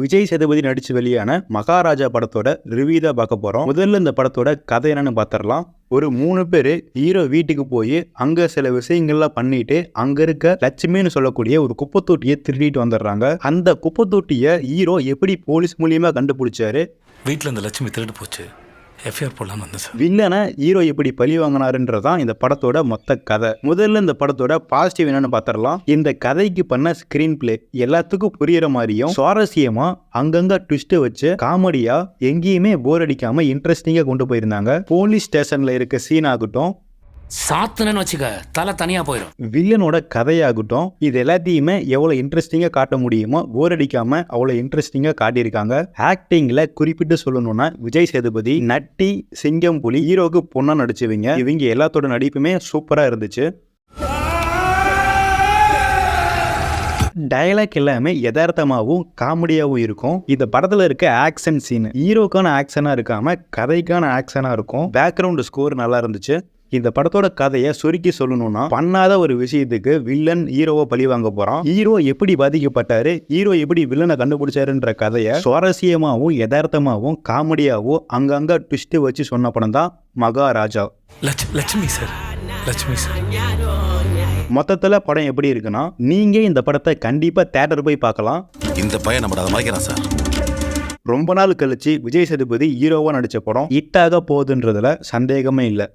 விஜய் சேதுபதி நடிச்சு வெளியான மகாராஜா படத்தோட ரிவ்யூ தான் பார்க்க போறோம். முதல்ல இந்த படத்தோட கதை என்னன்னு பார்த்துடலாம் ஒரு மூணு பேர் ஹீரோ வீட்டுக்கு போய் அங்க சில விஷயங்கள்லாம் பண்ணிட்டு அங்க இருக்க லட்சுமின்னு சொல்லக்கூடிய ஒரு குப்பை தொட்டியை திருடிட்டு வந்துடுறாங்க. அந்த குப்பை தொட்டியை ஹீரோ எப்படி போலீஸ் மூலியமா கண்டுபிடிச்சாரு? வீட்டில் இந்த லட்சுமி திருட்டு போச்சு. எஃப்ஐஆர் போடலான்னு வந்தேன் சார்? வில்லனை ஹீரோ எப்படி பழி வாங்கினாருன்றது தான் இந்த படத்தோட மொத்த கதை. முதல்ல இந்த படத்தோட பாசிட்டிவ் என்னன்னு பார்த்துடலாம் இந்த கதைக்கு பண்ண ஸ்கிரீன் பிளே எல்லாத்துக்கும் புரியுற மாதிரியும் சுவாரஸ்யமா அங்கங்க ட்விஸ்ட் வச்சு காமெடியா எங்கேயுமே போர் அடிக்காம இன்ட்ரெஸ்டிங்கா கொண்டு போயிருந்தாங்க. போலீஸ் ஸ்டேஷன்ல இருக்க சீன் ஆகட்டும் சாத்துனன்னு வச்சுக்க தலை தனியாக போயிடும் வில்லனோட கதையாகட்டும் இது எல்லாத்தையுமே எவ்வளோ இன்ட்ரெஸ்டிங்காக காட்ட முடியுமோ போர் அடிக்காமல் அவ்வளோ இன்ட்ரெஸ்டிங்காக காட்டியிருக்காங்க. ஆக்டிங்கில் குறிப்பிட்டு சொல்லணும்னா விஜய் சேதுபதி நட்டி சிங்கம் புலி ஹீரோக்கு பொண்ணாக நடிச்சவங்க. இவங்க எல்லாத்தோட நடிப்புமே சூப்பராக இருந்துச்சு. டயலாக் எல்லாமே யதார்த்தமாகவும் காமெடியாகவும் இருக்கும். இந்த படத்தில் இருக்க ஆக்ஷன் சீன் ஹீரோக்கான ஆக்ஷனாக இருக்காமல் கதைக்கான ஆக்ஷனாக இருக்கும். பேக்ரவுண்டு ஸ்கோர் நல்லா இருந்துச்சு. இந்த படத்தோட கதையை சுருக்கி சொல்லணும்னா பண்ணாத ஒரு விஷயத்துக்கு வில்லன் ஹீரோவை பழி வாங்க போறான். ஹீரோ எப்படி பாதிக்கப்பட்டாரு? ஹீரோ எப்படி வில்லனை கண்டுபிடிச்சாருன்ற கதையை சுவாரஸ்யமாகவும் யதார்த்தமாகவும் காமெடியாகவும் அங்கங்க ட்விஸ்ட் வச்சு சொன்ன படம் தான் மகாராஜா. லட்ச லட்சுமி சார் லட்சுமி சார் மொத்தத்தில் படம் எப்படி இருக்குன்னா நீங்க இந்த படத்தை கண்டிப்பா தேட்டர் போய் பார்க்கலாம். இந்த பையன் நம்மள அதை மறைக்கிறான் சார் ரொம்ப நாள் கழிச்சு விஜய் சேதுபதி ஹீரோவா நடிச்ச படம் ஹிட்டாக போகுதுன்றதுல சந்தேகமே இல்லை.